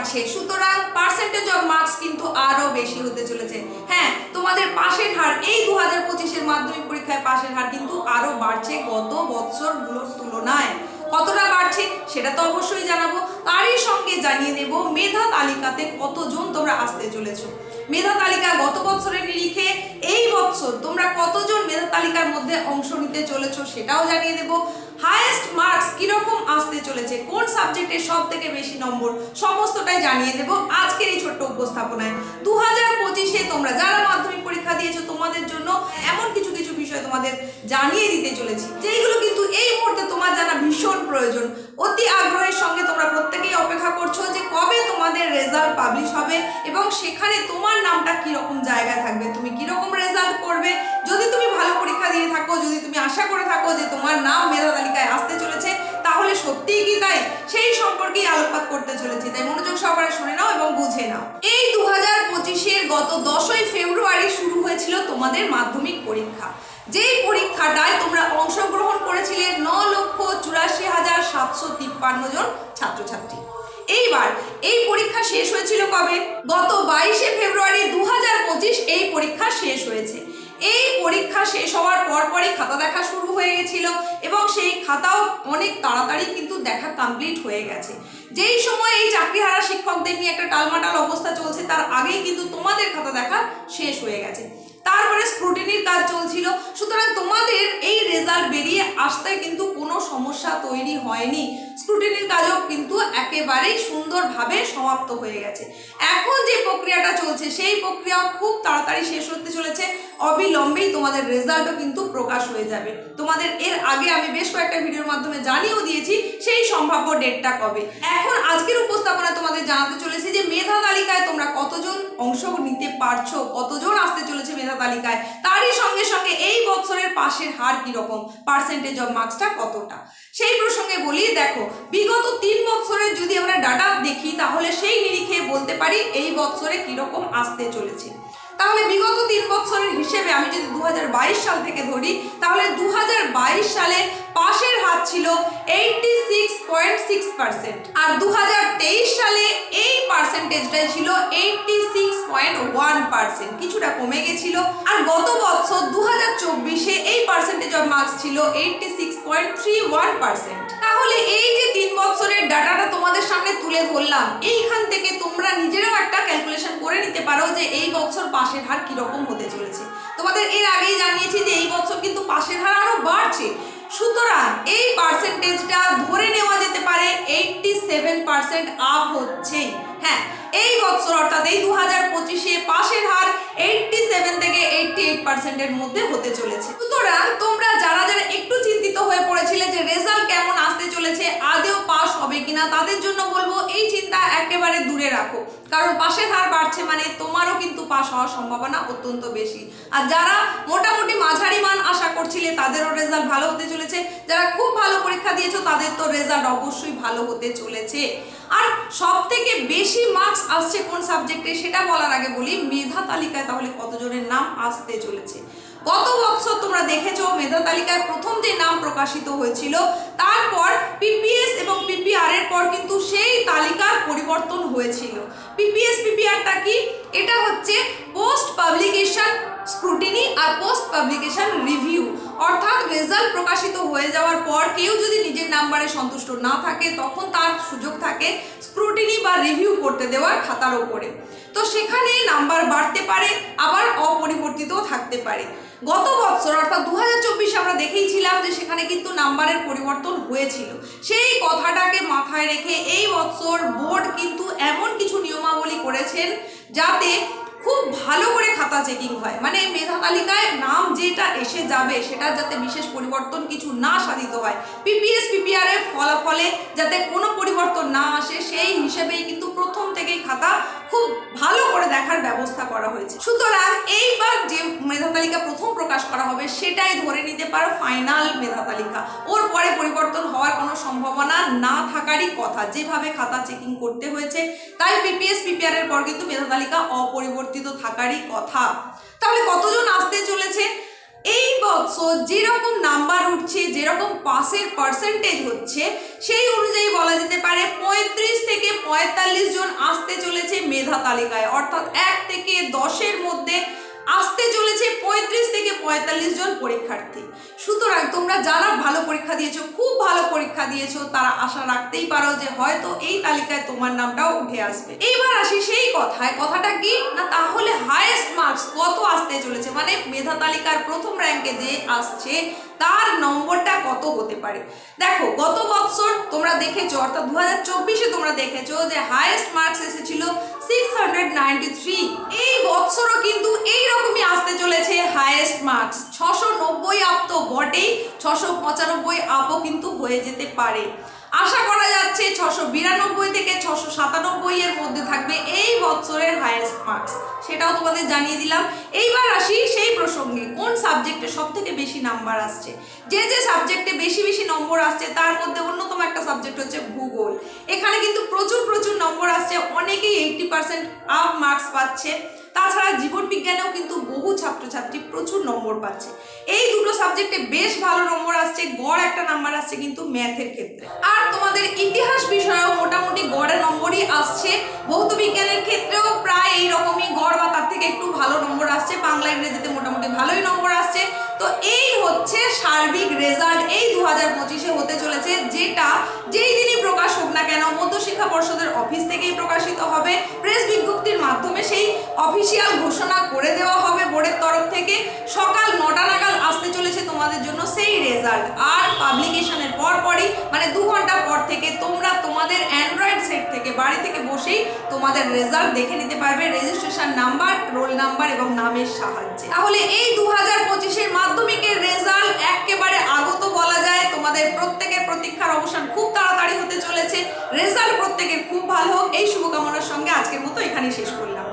বাড়ছে। সুতরাং percentage of marks কিন্তু আরও বেশি হতে চলেছে। হ্যাঁ তোমাদের পাশের হার, এই দু হাজার পঁচিশের মাধ্যমিক পরীক্ষায় পাশের হার কিন্তু আরও বাড়ছে গত বছরগুলোর তুলনায়। কতটা বাড়ছে সেটা তো অবশ্যই জানাব। তারই সঙ্গে জানিয়ে দেব মেধা তালিকাতে কতজন তোমরা আসতে চলেছ। মেধা তালিকা গত বছরের নিরিখে এই বছর তোমরা কতজন মেধা তালিকার মধ্যে অংশ নিতে চলেছো সেটাও জানিয়ে দেব। হায়েস্ট মার্কস কীরকম আসতে চলেছে, কোন সাবজেক্টে সব থেকে বেশি নম্বর, সমস্তটাই জানিয়ে দেব আজকের এই ছোট্ট উপস্থাপনায়। দু হাজার পঁচিশে তোমরা যারা মাধ্যমিক পরীক্ষা দিয়েছ তোমাদের জন্য এমন কিছু কিছু বিষয় তোমাদের জানিয়ে দিতে চলেছি। যেইগুলো কিন্তু এই মুহূর্তে তোমার জানা ভীষণ প্রয়োজন। অতি আগ্রহের সঙ্গে তোমরা প্রত্যেকেই অপেক্ষা করছ যে কবে তোমাদের রেজাল্ট পাবলিশ হবে এবং সেখানে তোমার নামটা কীরকম জায়গায় থাকবে, তুমি কীরকম রেজাল্ট করবে। যদি তুমি ভালো পরীক্ষা দিয়ে থাকো, যদি তুমি আশা করে থাকো যে তোমার নাম মেধা তালিকায় আসতে চলেছে, তাহলে সত্যিই কি তাই? সেই সম্পর্কেই আলোকপাত করতে চলেছি। তাই মনোযোগ সহকারে শুনে নাও এবং বুঝে নাও। এই দু হাজার পঁচিশের গত দশই ফেব্রুয়ারি শুরু হয়েছিল তোমাদের মাধ্যমিক পরীক্ষা। যেই পরীক্ষাটায় তোমরা অংশগ্রহণ করেছিলে ন লক্ষ চুরাশি হাজার সাতশো তিপ্পান্ন জন ছাত্রছাত্রী। এইবার এই পরীক্ষা শেষ হয়েছিল কবে? গত বাইশে ফেব্রুয়ারি দু হাজার পঁচিশ এই পরীক্ষা শেষ হয়েছে। এই পরীক্ষা শেষ হওয়ার পরপরই খাতা দেখা শুরু হয়ে গেছিল এবং সেই খাতাও অনেক তাড়াতাড়ি কিন্তু দেখা কমপ্লিট হয়ে গেছে। যেই সময় এই চাকরিহারা শিক্ষকদের নিয়ে একটা টালমাটাল অবস্থা চলছে, তার আগেই কিন্তু তোমাদের খাতা দেখা শেষ হয়ে গেছে। তারপরে স্ক্রুটিনির কাজ চলছিল। সুতরাং তোমাদের এই রেজাল্ট বেরিয়ে আসতে কিন্তু কোনো সমস্যা তৈরি হয়নি। স্ক্রুটিনির কাজও কিন্তু একেবারেই সুন্দরভাবে সমাপ্ত হয়ে গেছে। এখন যে প্রক্রিয়াটা চলছে, সেই প্রক্রিয়াও খুব তাড়াতাড়ি শেষ হতে চলেছে। অবিলম্বেই তোমাদের রেজাল্টও কিন্তু প্রকাশ হয়ে যাবে। তোমাদের এর আগে আমি বেশ কয়েকটা ভিডিওর মাধ্যমে জানিয়েও দিয়েছি, সেই সম্ভাব্য ডেটটা কবে। এখন আজকের উপস্থাপনা তোমাদের জানাতে চলেছে যে মেধা তালিকায় তোমরা কতজন অংশ নিতে পারছ, কতজন আসতে চলেছে মেধা তালিকায় তারই সঙ্গে সঙ্গে এই বছরের পাশের হার কীরকম? পার্সেন্টেজ অফ মার্কসটা কতটা? সেই প্রসঙ্গে বলি, দেখো, বিগত তিন বছরের যদি আমরা ডাটা দেখি, তাহলে সেই নিরিখে বলতে পারি এই বছরে কীরকম আসতে চলেছে। তাহলে বিগত তিন বছরের হিসেবে আমি যদি দু হাজার বাইশ সাল থেকে ধরি, তাহলে দু হাজার বাইশ 86.6% আর 2023 সালে এই পার্সেন্টেজটা ছিল 86.1% কিছুটা কমে গেছিল। আর গত বছর 2024 এ এই পার্সেন্টেজ অফ মার্কস ছিল 86.31% তাহলে এই যে তিন বছরের ডাটাটা তোমাদের সামনে তুলে ধরলাম, এইখান থেকে তোমরা নিজেরাও একটা ক্যালকুলেশন করে নিতে পারো যে এই বছর পাশের হার কীরকম হতে চলেছে। তোমাদের এর আগেই জানিয়েছি যে এই বছর কিন্তু পাশের হার আরও বাড়ছে। সুতরাং এই পার্সেন্টেজটা ধরে নেওয়া যেতে পারে এইটটি সেভেন পার্সেন্ট আপ হচ্ছেই হ্যাঁ এই বছর অর্থাৎ এই দু হাজার পঁচিশে পাশের হার এইটটি সেভেন থেকে এইটটি এইট পার্সেন্টের মধ্যে হতে চলেছে। সুতরাং তোমরা যারা যারা একটু চিন্তিত হয়ে পড়েছিলে যে রেজাল্ট কেমন আসতে চলেছে আদেও পাস কিনা তাদের জন্য বলব, এই চিন্তা একেবারে দূরে রাখো। কারণ পাশের হার বাড়ছে মানে তোমারও কিন্তু পাস হওয়ার সম্ভাবনা অত্যন্ত বেশি। আর যারা মোটামুটি মাঝারি মান আশা করছিলে, তাদেরও রেজাল্ট ভালো হতে চলেছে। যারা খুব ভালো পরীক্ষা দিয়েছ, তাদের তো রেজাল্ট অবশ্যই ভালো হতে চলেছে। আর সব থেকে বেশি মার্কস আসছে কোন সাবজেক্টে সেটা বলার আগে বলি, মেধা তালিকায় তাহলে কতজনের নাম আসতে চলেছে? গত বছর তোমরা দেখেছ মেধা তালিকায় প্রথম যে নাম প্রকাশিত হয়েছিল, তারপর পিপিএস এবং পিপিআর এর পর কিন্তু সেই তালিকার পরিবর্তন হয়েছিল। পিপিএস পিপিআরটা কি? এটা হচ্ছে পোস্ট পাবলিকেশন স্ক্রুটিনি আর পোস্ট পাবলিকেশন রিভিউ অর্থাৎ রেজাল্ট প্রকাশিত হয়ে যাওয়ার পর কেউ যদি নিজের নাম্বারে সন্তুষ্ট না থাকে, তখন তার সুযোগ থাকে স্ক্রুটিনি বা রিভিউ করতে দেওয়ার খাতার ওপরে। তো সেখানে নাম্বার বাড়তে পারে, আবার অপরিবর্তিতও থাকতে পারে। গত বছর, অর্থাৎ দু হাজার চব্বিশে আমরা দেখেইছিলাম যে সেখানে কিন্তু নাম্বারের পরিবর্তন হয়েছিল। সেই কথাটাকে মাথায় রেখে এই বছর বোর্ড কিন্তু এমন কিছু নিয়মাবলী করেছেন যাতে খুব ভালো করে খাতা চেকিং হয়। মানে মেধা তালিকায় নাম যেটা এসে যাবে সেটা যাতে বিশেষ পরিবর্তন কিছু না সাধিত হয়। পিপিএস পিপিআর এর ফলাফলে যাতে কোনো পরিবর্তন না আসে, সেই হিসেবেই কিন্তু প্রথম থেকেই খাতা খুব ভালো করে দেখার ব্যবস্থা করা হয়েছে। সুতরাং এইবার যে মেধা তালিকা প্রথম প্রকাশ করা হবে, সেটাই ধরে নিতে পারো ফাইনাল মেধা তালিকা ওর পরে পরিবর্তন হওয়ার কোনো সম্ভাবনা না থাকারই কথা। যেভাবে খাতা চেকিং করতে হয়েছে, তাই পিপিএস পিপিআর এর পর কিন্তু মেধা তালিকা অপরিবর্তিত থাকারই কথা। তাহলে কতজন আসতে চলেছে? এই বছর যেরকম নাম্বার উঠছে, যেরকম পাসের পার্সেন্টেজ হচ্ছে, সেই অনুযায়ী বলা যেতে পারে পঁয়ত্রিশ থেকে পঁয়তাল্লিশ জন আসতে চলেছে মেধা তালিকায় অর্থাৎ এক থেকে দশের মধ্যে আসতে চলেছে পঁয়ত্রিশ থেকে পঁয়তাল্লিশ জন পরীক্ষার্থী। সুতরাং তোমরা যারা ভালো পরীক্ষা দিয়েছ, খুব ভালো পরীক্ষা দিয়েছ, তারা আশা রাখতেই পারো যে হয়তো এই তালিকায় তোমার নামটাও উঠে আসবে। এইবার আসি সেই কথায়, কথাটা কি? না, তাহলে হায়েস্ট মার্কস কত আসতে চলেছে? মানে মেধা তালিকার প্রথম র্যাঙ্কে যে আসছে, তার নম্বরটা কত হতে পারে? দেখো, গত বছর তোমরা দেখেছ, অর্থাৎ দু হাজার চব্বিশে তোমরা দেখেছ যে হায়েস্ট এই বছরও কিন্তু এই রকমই আসতে চলেছে হায়েস্ট মার্কস ছশো নব্বই আপ তো বটেই ছশো পঁচানব্বই আপও কিন্তু হয়ে যেতে পারে। আশা করা যাচ্ছে ছশো বিরানব্বই থেকে ছশো সাতানব্বই এর মধ্যে থাকবে এই বছরের হায়েস্ট মার্কস সেটাও তোমাদের জানিয়ে দিলাম। এইবার আসি সেই প্রসঙ্গে, কোন সাবজেক্টে সব থেকে বেশি নাম্বার আসছে? যে যে সাবজেক্টে বেশি বেশি নম্বর আসছে, তার মধ্যে অন্যতম হচ্ছে ভূগোল। এখানে কিন্তু প্রচুর প্রচুর নম্বর আসছে। অনেকেই এইটটি পার্সেন্ট আপ মার্কস পাচ্ছে। তাছাড়া জীবন বিজ্ঞানেও কিন্তু বহু ছাত্রছাত্রী প্রচুর নম্বর পাচ্ছে। এই দুটো সাবজেক্টে বেশ ভালো নম্বর আসছে, গড় একটা নাম্বার আসছে কিন্তু ম্যাথের ক্ষেত্রে। আর তোমাদের ইতিহাস বিষয়েও মোটামুটি গড়ের নম্বরই আসছে। ভৌত বিজ্ঞানের ক্ষেত্রেও প্রায় এই রকমই গড় বা তার থেকে একটু ভালো নম্বর আসছে। বাংলা, ইংরেজিতে মোটামুটি ভালোই নম্বর আসছে। তো এই হচ্ছে সার্বিক রেজাল্ট এই দু হাজার পঁচিশে হতে চলেছে, যেটা যেই দিনই প্রকাশ হোক না কেন, মধ্যশিক্ষা পর্ষদের অফিস থেকেই প্রকাশিত হবে। প্রেস বিজ্ঞপ্তির মাধ্যমে সেই অফিসিয়াল ঘোষণা করে দেওয়া হবে বোর্ডের তরফ থেকে। সকাল নটা নাগাদ আসতে চলেছে তোমাদের জন্য সেই রেজাল্ট আর পাবলিকেশনের পর পরই মানে দু ঘণ্টা পর থেকে তোমরা তোমাদের অ্যান্ড্রয়েড সেট থেকে বাড়ি থেকে বসেই তোমাদের রেজাল্ট দেখে নিতে পারবে। রেজিস্ট্রেশন নাম্বার রোল নাম্বার এবং নামের সাহায্যে। তাহলে এই দু হাজার পঁচিশের মাধ্যমিকের রেজাল্ট একেবারে আগত বলা যায়। তোমাদের প্রত্যেকের প্রতীক্ষার অবসান খুব তাড়াতাড়ি হতে চলেছে। রেজাল্ট প্রত্যেকের খুব ভালো হোক। এই শুভকামনার সঙ্গে আজকের মতো এখানেই শেষ করলাম।